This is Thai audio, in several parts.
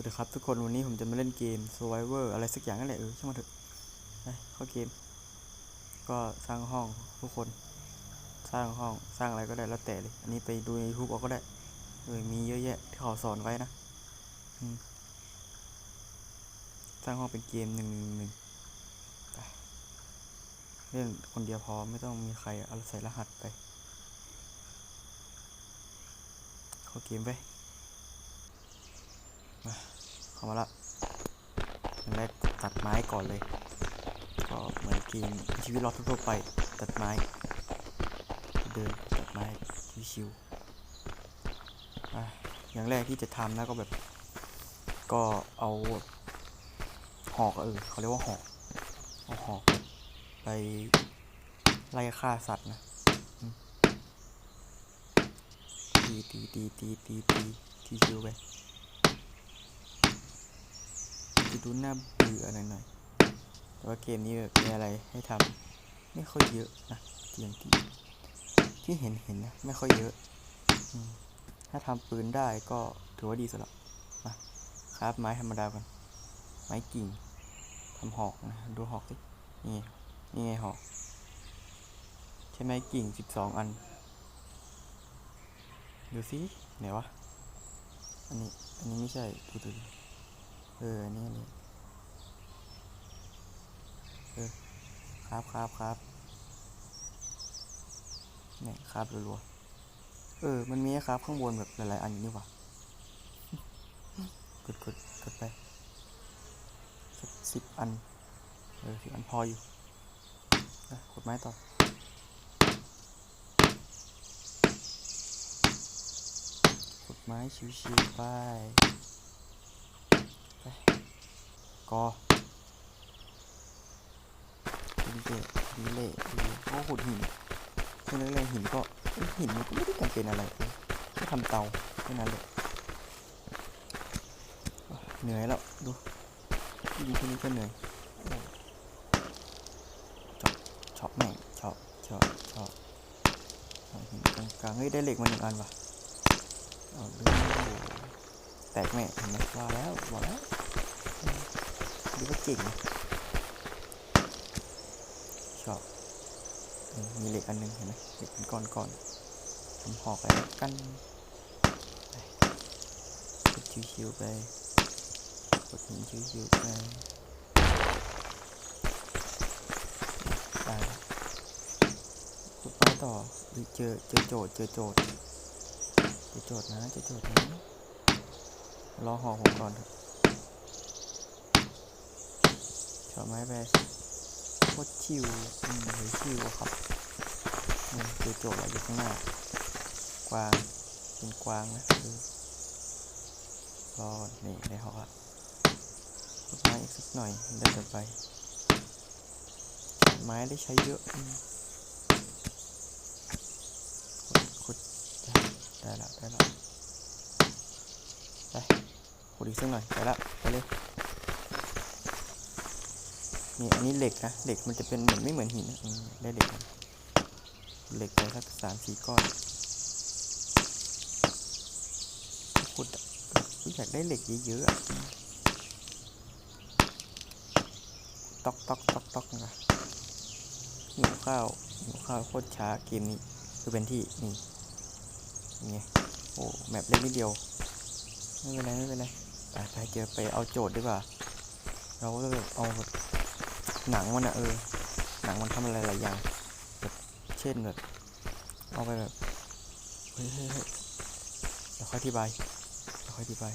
วัสดีครับทุกคนวันนี้ผมจะมาเล่นเกม Survivor อะไรสักอย่างนั่นแหละเออช่างมันเถอะไปเข้าเกม ก็สร้างห้องทุกคน สร้างห้องสร้างอะไรก็ได้แล้วแต่เลยอันนี้ไปดูใน YouTube เอาก็ได้เออมีเยอะแยะที่เขาสอนไว้นะสร้างห้องเป็นเกมหนึ่งหนึ่งหนึ่งไปเล่นคนเดียวพอไม่ต้องมีใครเอาใส่รหัสไป เข้าเกมไป เข้ามาละอย่างแรกตัดไม้ก่อนเลย ก็เหมือนเกมชีวิตเราทั่วไปตัดไม้ เดินตัดไม้ชิวๆอะอย่างแรกที่จะทำนะก็แบบ ก็เอาหอกเออเขาเรียกว่าหอกเอาหอกไปไล่ฆ่าสัตว์นะอืมตีตีตีตีตีตีตีชิวๆไป จะดูน่าเบื่อหน่อยๆแต่ว่าเกมนี้แบบมีอะไรให้ทำไม่ค่อยเยอะนะอย่างที่ที่เห็นเห็นนะไม่ค่อยเยอะถ้าทำปืนได้ก็ถือว่าดีสุดละมาครับไม้ธรรมดาก่อนไม้กิ่งทำหอกนะดูหอกสินี่นี่ไงหอก ใช้ไหมกิ่งสิบสองอัน ดูสิไหนวะ อันนี้ อันนี้ไม่ใช่ดูดูดู เออ นี่นี่เออ ครับครับครับเนี่ยครับรัวๆเออ มันมีครับข้างบนแบบหลายๆอันอยู่นี่หว่ะกดกดกดไปสักสิบอัน เออสิบอันพออยู่นะกดไม้ต่อกดไม้ชิวๆไป ก็ดิเละดิเละดินก็ขุดหินเมื่อแรหินก็หินมันก็ไม่ได้จำเป็นอะไรเลยแค่ทำเตาแค่นั้นแหละเหนื่อยแล้วดูยิงแค่นี้ก็เหนื่อยเจาะเฉาะแม่งเฉาะเฉาะเฉาะเอาหินกลางๆเฮ้ยได้เหล็กมาหนึ่งอันว่ะเอาดูแตกแม่เห็นไหมว่าแล้วว่าแล้ว ดูว่าเก่งชอบมีเหล็กอันหนึงเห็นไหมเหล็กเป็นก้อนก้อนๆทำหอกไรกันไปกดชิวๆไปกดหินชิวๆไปได้ละขุดไปต่ออุ๊ยเจอเจอโจทย์เจอโจทย์เจอโจทย์นะเจอโจทย์นะรอหอกผมก่อนเถอะ ชอไม้ไปโคตรชิวอืมเฮ้ยชิวครับนี่เจอโจทย์อะไรอยู่ข้างหน้ากวางเป็นกวางนะเออรอดนี่ได้หอกละต้นไม้อีกสักหน่อยเดินไปไม้ได้ใช้เยอะอืมขุดขุดได้ได้ละได้ละไปขุดอีกสักหน่อยไปละไปเลย นี่อันนี้เหล็กนะเหล็กมันจะเป็นเหมือนไม่เหมือนหินนะได้เหล็กเหล็กไปสักสามสี่ก้อนขุดอยากได้เหล็กเยอะๆอะอืมตอกตอกตอกตอกนะหิวข้าวหิวข้าวโคตรช้าเกมนี้คือเป็นที่นี่นี่ไงโอ้แมปเล็กนิดเดียวไม่เป็นไรไม่เป็นไรไปเจอไปเอาโจทย์ดีกว่า เราก็เลยเอาแบบ หนังมันอะเออ หนังมันทำอะไรหลายอย่างแบบเช่นแบบ เอาไปแบบเฮ้ยเฮ้ยเฮ้ยเดี๋ยวค่อยอธิบายเดี๋ยวค่อยอธิบาย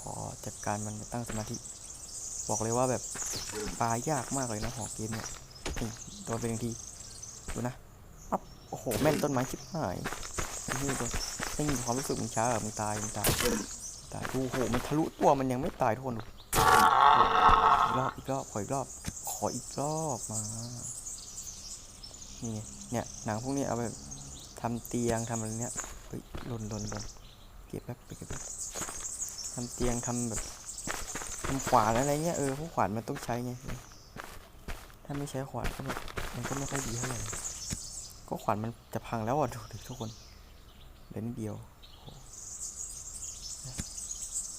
ขอจัดการมันตั้งสมาธิ บอกเลยว่าแบบปลายากมากเลยนะหอกเกมเนี่ยนี่โดนไปหนึ่งทีดูนะปั๊บโอ้โหแม่นต้นไม้ชิบหายนี่โดนไม่มีความรู้สึกมึงช้าอะมึงตายมึงตายตายดูโอ้โหมันทะลุตัวมันยังไม่ตายทุกคนดูอีกรอบอีกรอบขออีกรอบ ออีกรอบมา นี่เนี่ยหนังพวกนี้เอาไปทำเตียงทำอะไรเนี้ยเฮ้ยหล่นหล่นหล่นเก็บแป๊บไปเก็บแป๊บทำเตียงทำแบบทำขวานอะไรเงี้ยเออพวกขวานมันต้องใช้ไงถ้าไม่ใช้ขวานก็แบบมันก็ไม่ค่อยดีเท่าไหร่ก็ขวานมันจะพังแล้วอะดูทุกคนเหลือนิดเดียว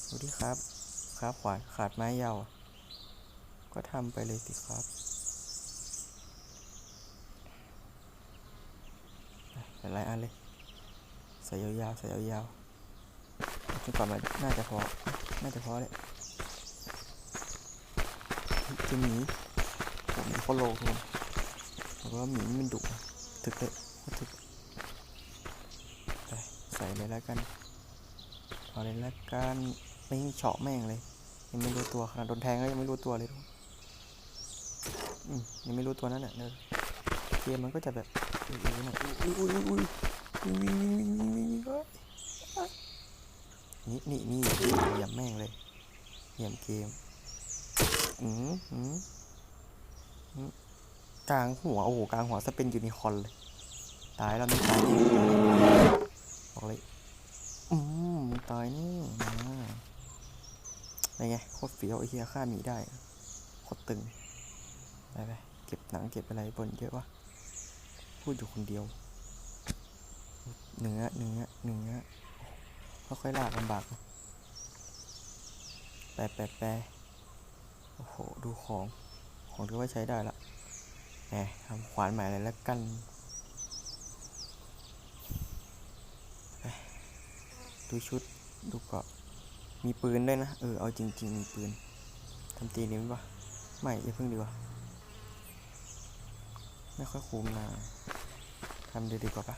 ดูดิครับ ครับขวานขาดไม้ยาวอะ ก็ทำไปเลยสิครับไปหลายอันเลยใส่ยาวๆใส่ยาวๆจนกว่ามันน่าจะพอ น่าจะพอเลยจะหมีผมมีโคโลทุกคนบอกว่าหมีมันดุถึกเลยถึกไปใส่เลยแล้วกันเอาเลยแล้วกันไม่เฉาะแม่งเลย ยังไม่รู้ตัวขนาดโดนแทงก็ยังไม่รู้ตัวเลยทุก ยังไม่รู้ตัวนั่นแหละเนอะเกมมันก็จะแบบอุ้ยอุ้ยอุ้ยอุ้ยอุ้ยอุ้ยวิ่งวิ่งวิ่งวิ่งวิ่งวิ่งนี่นี่นี่เหยียบแม่งเลยเหยียบเกมอืมอืมกลางหัวโอ้โหกลางหัวจะเป็นยูนิคอนเลยตายแล้วไม่ตายบอกเลยอืมตายนี่มาเป็นไงโคตรเฟี้ยวไอ้เหี้ยฆ่าหมีได้โคตรตึง ไปไปเก็บหนังเก็บอะไรบนเยอะวะพูดอยู่คนเดียวเนื้อเนื้อเนื้อค่อยๆลากลำบากแปะแปะแปะโอ้โห ดูของ ของถือว่าใช้ได้ละแหมทำขวานใหม่เลยแล้วกันดูชุด ดูเกาะ มีปืนด้วยนะ เออ เอาจริง ๆ มีปืน ทำตีนี้ไหมวะไม่อย่าเพิ่งดีกว่า ไม่ค่อยคุ้มนะทำดีดีกว่าปะ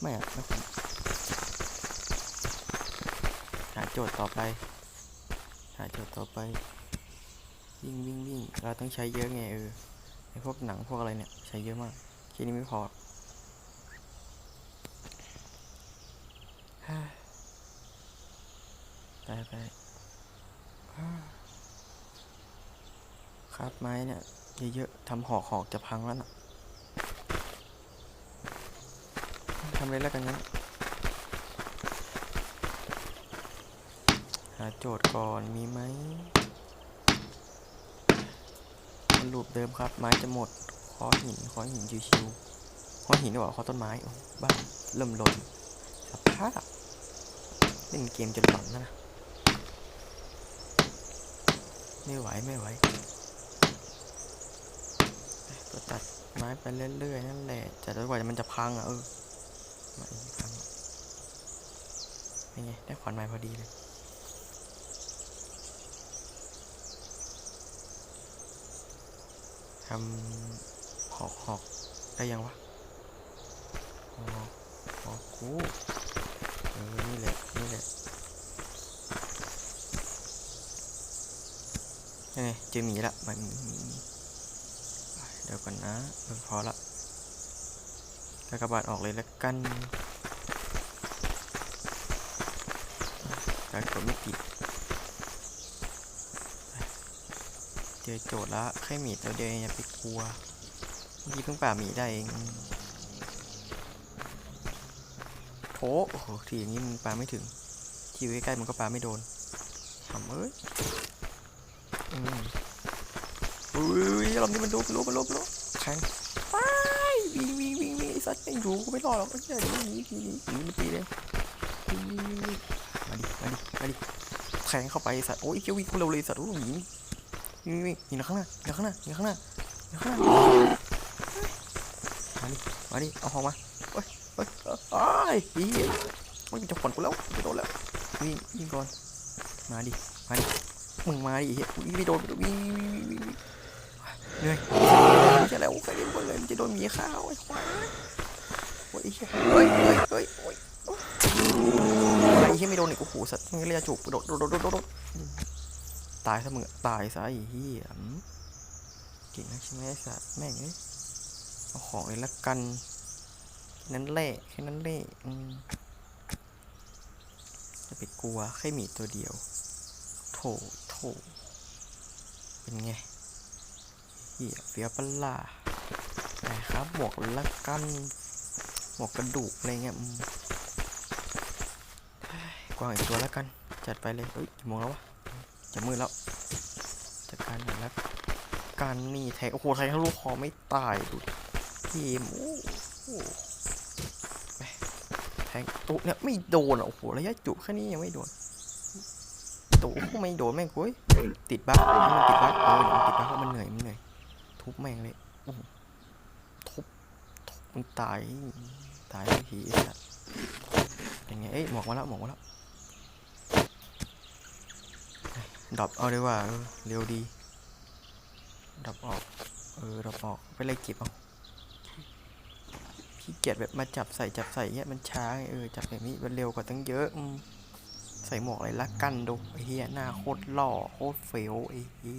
ไม่อะไม่คุ้มหาโจทย์ต่อไป หาโจทย์ต่อไป วิ่งวิ่งวิ่งเราต้องใช้เยอะไงเออไอพวกหนังพวกอะไรเนี่ย ใช้เยอะมากแค่นี้ไม่พอไปไปครับไม้เนี่ยเยอะๆทำหอกหอกจะพังแล้วน่ะ ทำเลยแล้วกันงั้น หาโจทย์ก่อนมีไหมเป็นรูปเดิมครับ ไม้จะหมด ขอหิน ขอหินชิวๆขอหินดีกว่าขอต้นไม้ บ้าเริ่มหล่นสภาพเล่นเกมจนหลอนนะไม่ไหวไม่ไหวก็ตัดไม้ไปเรื่อยๆนั่นแหละแต่จนกว่ามันจะพังอะเออ ม้พังอะเป็นไงได้ขวานไม้พอดีเลยทำหอกหอกได้ยังวะหอกหอกกูเออนี่แหละนี่แหละยังไงเจอหมีละมันเดี๋ยวก่อนนะพอละ กากบาดออกเลยแล้วกันการกดไม่ติดเจอโจทย์ละแค่หมีตัวเดียวอย่าไปกลัวเมื่อกี้เพิ่งป่าหมีได้เองโถโอ้โหทีอย่างนี้มันปาไม่ถึง ที่ใกล้ๆมันก็ปาไม่โดนทำเอ้ยอืมอุ้ยรอบนี้มันลุบลุบลุบลุบแข็ง ไอ้สัตว์ไม่อยู่กูไม่รอดหรอกไอ้เหี้ยหนีหนีหนีหนีมันตีเลยวิ่งวิ่งวิ่งวิ่งมาดิมาดิมาดิแทงเข้าไปไอ้สัตว์โอ้ยเจ้าวิ่งเร็วเลยไอ้สัตว์โอ้ยหนีหนี่นี่นี่ข้างหน้าหนีข้างหน้าหนีข้างหน้าหนีข้างหน้ามาดิมาดิเอาของมาเฮ้ยเฮ้ยเอ้ยพี่โอ้ยมันจะขวนกูแล้วจะโดนแล้ววิ่งวิ่งก่อนมาดิมาดิมึงมาดิเฮ้ยวิ่งไม่โดนวิ่งวิ่งวิ่งวิ่งวิ่งเหนื่อยไม่ใช่แล้วใครเล่นบอลเลยมันจะโดนมีข้าวไอ้ค วายโอ้ยเฮ้ยเฮ้ยเฮ้ยเฮ้ยโอ้ยไอ้เหี้ยไม่โดนอีกโอ้โหสัตว์มึงเรียกจูบโดดโดดโดดโดดโดดตายซะมึงตายซะไอ้เหี้ยเก่งนะใช่ไหมไอ้สัตว์แม่งเอ้ยเอาของเลยละกันนั้นแหละแค่นั้นแหละอืมจะไปกลัวแค่หมีตัวเดียว โถโถเป็นไงเหี้ยเฟียปะล่ะแต่ครับหมวกละกัน หมวกกระดูกอะไรเงี้ยกวางอีกตัวและกัน จัดไปเลยเอ้ยกี่โมงแล้ววะจะมืดแล้วจัดการหน่อยแล้วการนี่แทงโอ้โหแทงทะลุคอไม่ตายดูดิเกมโอ้โหแทงตุ๊เนี่ยไม่โดนอะโอ้โหระยะจุแค่นี้ยังไม่โดนโดนไม่โดนแม่งกูเว้ยติดบั๊กมันติดบั๊กเออมันติดบั๊กเพราะมันเหนื่อยมันเหนื่อยทุบแม่งเลยอ มันตาย ตายทีอ้สัตว์ยังไง เอ้ย หมอกมาแล้ว หมอกมาแล้วดรอปเอาดีกว่า เร็วดีดรอปออก เออดรอปออก ไปไล่เก็บเอาพี่เกียจแบบมาจับใส่จับใส่เงี้ยมันช้าเออ จับแบบนี้มันเร็วกว่าตั้งเยอะใส่หมวกอะไรละกันดูไอ้เฮียหน้าโคตรหล่อโคตรเฟี้ยวไอ้ฮี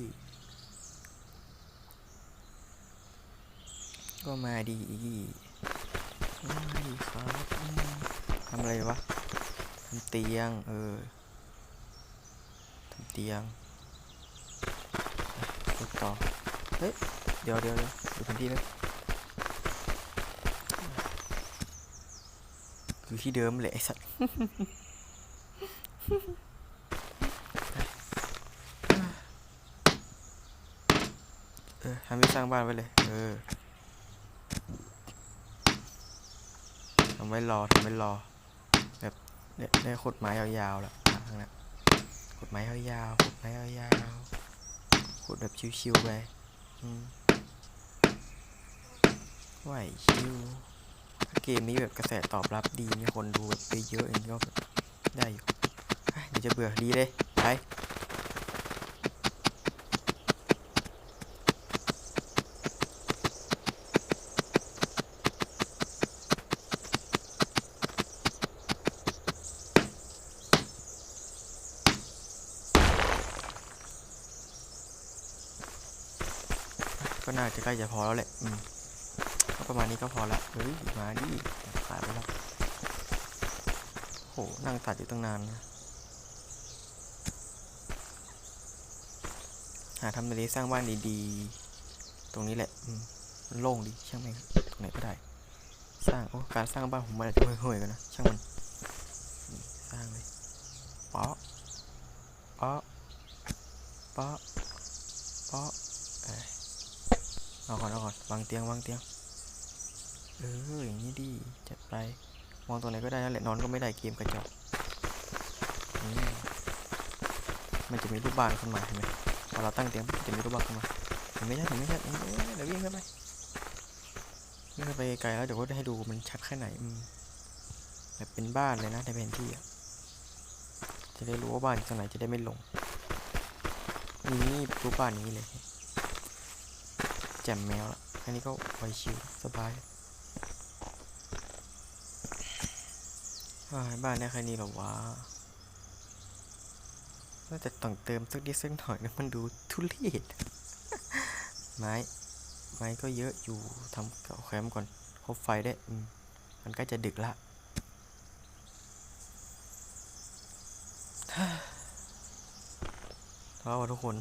ก็มาดีมาดี ครับทำอะไรวะทำเตียง เออทำเตียงพูดต่อ เฮ้ย เดี๋ยวเดี๋ยวเดี๋ยวดูแผนที่นะอยู่ที่เดิมแหละไอ้สัตว์เออทำที่สร้างบ้านไว้เลย เออำไว้รอทำไว้รอ แบบเนี่ยได้ขดไม้ยาวๆแล้วอะข้างหน้าขดไม้ยาวๆขดไม้ยาวๆขดแบบชิวๆไปไหวชิวเกมนี้แบบกระแสตอบรับดีมีคนดูแบบเยอะๆองก็ได้อยู่เดี๋ยวจะเบื่อดีเลยไป ก็ น่าจะใกล้จะพอแล้วแหละอืมก็ประมาณนี้ก็พอละเฮ้ยมาดิขายไปแล้วโหนั่งตัดอยู่ตั้งนานนะหาทำเลสร้างบ้านดีๆ ตรงนี้แหละอืมโล่งดีช่างแม่งตรงไหนก็ได้ สร้างโอ้การสร้างบ้านผมมาจจะห่วยๆกันนะช่างมันสร้างเลยเปาะเปาะเปาะเปาะเอ้ย เอาก่อนเอาก่อนวางเตียงวางเตียง เอออย่างนี้ดีจัดไปมองตรงไหนก็ได้นั่นแหละนอนก็ไม่ได้เกมกระจอกมันจะมีรูปบ้านขึ้นมาเห็นไหมพอเราตั้งเตียงจะมีรูปบ้านขึ้นมาเห็นไม่ใช่เห็นไม่ใช่เห็นไม่ใช่เดี๋ยววิ่งเข้าไปวิ่งเข้าไปไกลแล้วเดี๋ยวก็จะให้ดูมันชัดแค่ไหนแบบเป็นบ้านเลยนะในแผนที่จะได้รู้ว่าบ้านอยู่ตรงไหนจะได้ไม่หลงนี่รูปบ้านนี้เลยแจ่มแมวละ อันนี้ก็ไวชิวสบายบ้านเนี่ยแค่นี้หรอวะน่าจะต้องเติมสักนิดสักหน่อยนะมันดูทุเรศไม้ไม้ก็เยอะอยู่ทำเก่าแคมก่อนคบไฟได้วยมมันใกล้จะดึกละท้อว่ะทุกคน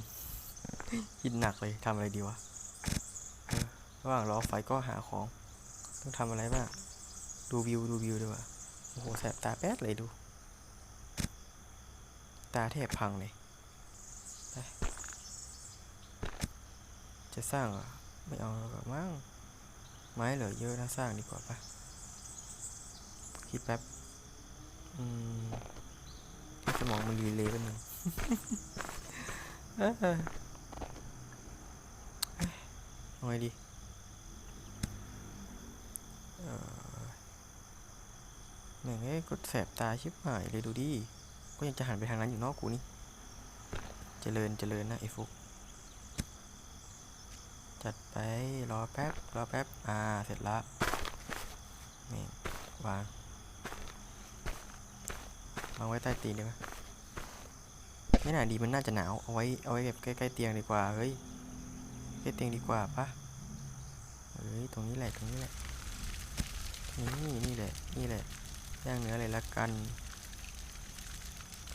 คิดหนักเลยทำอะไรดีวะ ระหว่างรอไฟก็หาของ ต้องทำอะไรบ้าง ดูวิวดูวิวดีกว่า โอ้โห แสบตาแป๊ดเลยดู ตาแทบพังเลย จะสร้างอะไม่เอาหรอกมั้ง ไม้เหลือเยอะนะสร้างดีกว่าปะคิดแป๊บ อืมสมองมันรีเลย์แป๊บนึงเอ้ยเอ้ยเอาไงดี เออ แม่งเอ้ยก็แสบตาชิบหายเลยดูดิ ก็ยังจะหันไปทางนั้นอยู่นอกกูนี่ เจริญเจริญนะไอ้ฟุก จัดไปรอแป๊บรอแป๊บ อ่า เสร็จละนี่วางวางไว้ใต้ตีนดีไหมไม่น่าดีมันน่าจะหนาวเอาไว้เอาไว้แบบใกล้ๆเตียงดีกว่าเฮ้ยใกล้เตียงดีกว่าปะเฮ้ยตรงนี้แหละตรงนี้แหละนี่นี่แหละนี่แหละ ย่างเนื้อเลยละกัน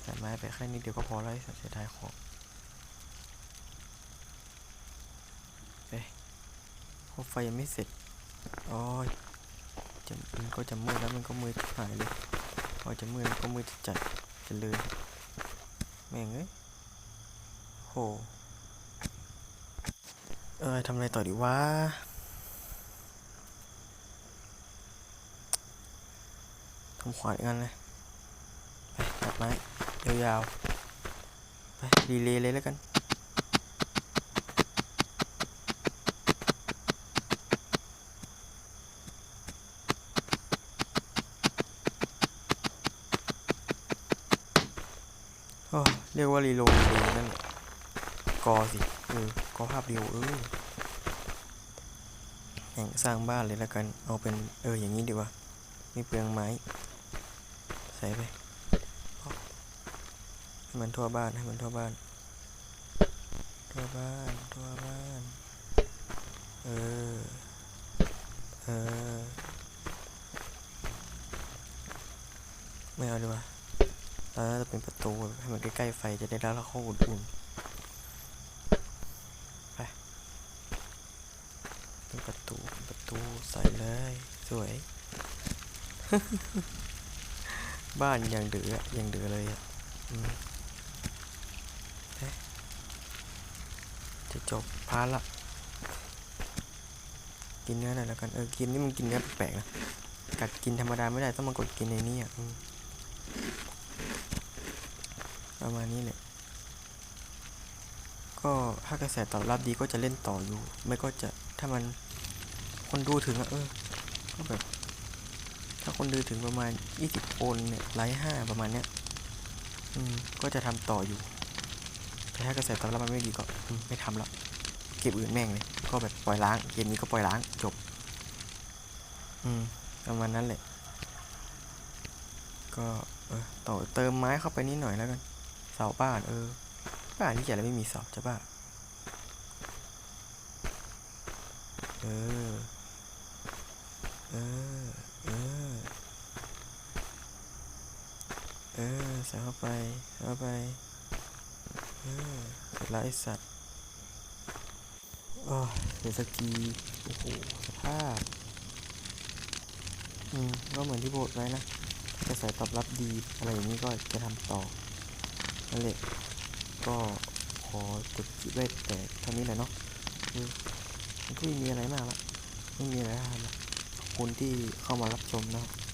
ใส่ไม้ไปแค่นิดเดียวก็พอแล้วสัตว์เสียดายของเอ้ยโคไฟยังไม่เสร็จโอ้ยจะมันก็จะมืดแล้วมันก็มืดหายเลยพอจะมืดมันก็มืดจัดจะเลยแม่งเอ้ยโหเออทำอะไรต่อดีวะำขวานอีกอันเลยไปตัดไม้ยาวๆ ไปรีเลย์เลยแล้วกัน โอ้เรียกว่ารีโหลดดีนั่นแหละกอสิเออกอภาพเดียวเออแห่งสร้างบ้านเลยแล้วกัน เอาเป็นเอออย่างนี้ดีกว่าไม่เปลืองไม้ ใส่ไปให้มันทั่วบ้านให้มันทั่วบ้าน ทั่วบ้านทั่วบ้าน เออ เออ ไม่เอาดีกว่าแล้วน่าจะเป็นประตูให้มันใกล้ๆไฟจะได้รับแล้วเข้าอุ่นๆไปเป็นประตู ประตูใส่เลย สวย บ้านยังเดืออะยังเดือเลยอะจะจบพาร์ละกินเนื้อหน่อยแล้วกันเออกินนี่มันกินเนื้อแปลกๆนะกัดกินธรรมดาไม่ได้ต้องมากดกินในนี้อะประมาณนี้แหละก็ถ้ากระแสตอบรับดีก็จะเล่นต่ออยู่ ไม่ก็จะถ้ามันคนดูถึงอะเออก็แบบ ถ้าคนดูถึงประมาณ 20 คนเนี่ยไลค์ห้าประมาณเนี้ยอืมก็จะทำต่ออยู่ แต่ถ้ากระแสตอบรับมันไม่ดีก็ไม่ทำละเก็บอื่นแม่งเลย ก็แบบปล่อยล้าง เกมนี้ก็ปล่อยล้างจบ อืมประมาณนั้นแหละ ก็ เออต่อเติมไม้เข้าไปนิดหน่อยแล้วกัน เสาบ้าน เออ บ้านที่เขียนแล้วไม่มีเสาจะบ้า เออ เออ เออใส่เข้าไปเข้าไปเออเสร็จแล้วไอสัตว์โอ้เดี๋ยวสกีโอ้โหสภาพอืมก็เหมือนที่โบทไว้นะกระแสตอบรับดีอะไรอย่างนี้ก็จะทำต่อนั่นแหละก็ขอจบคลิปไว้แต่เท่านี้แหละเนาะคือมันก็ไม่มีอะไรมากละไม่มีอะไรทำละขอบคุณที่เข้ามารับชมนะครับ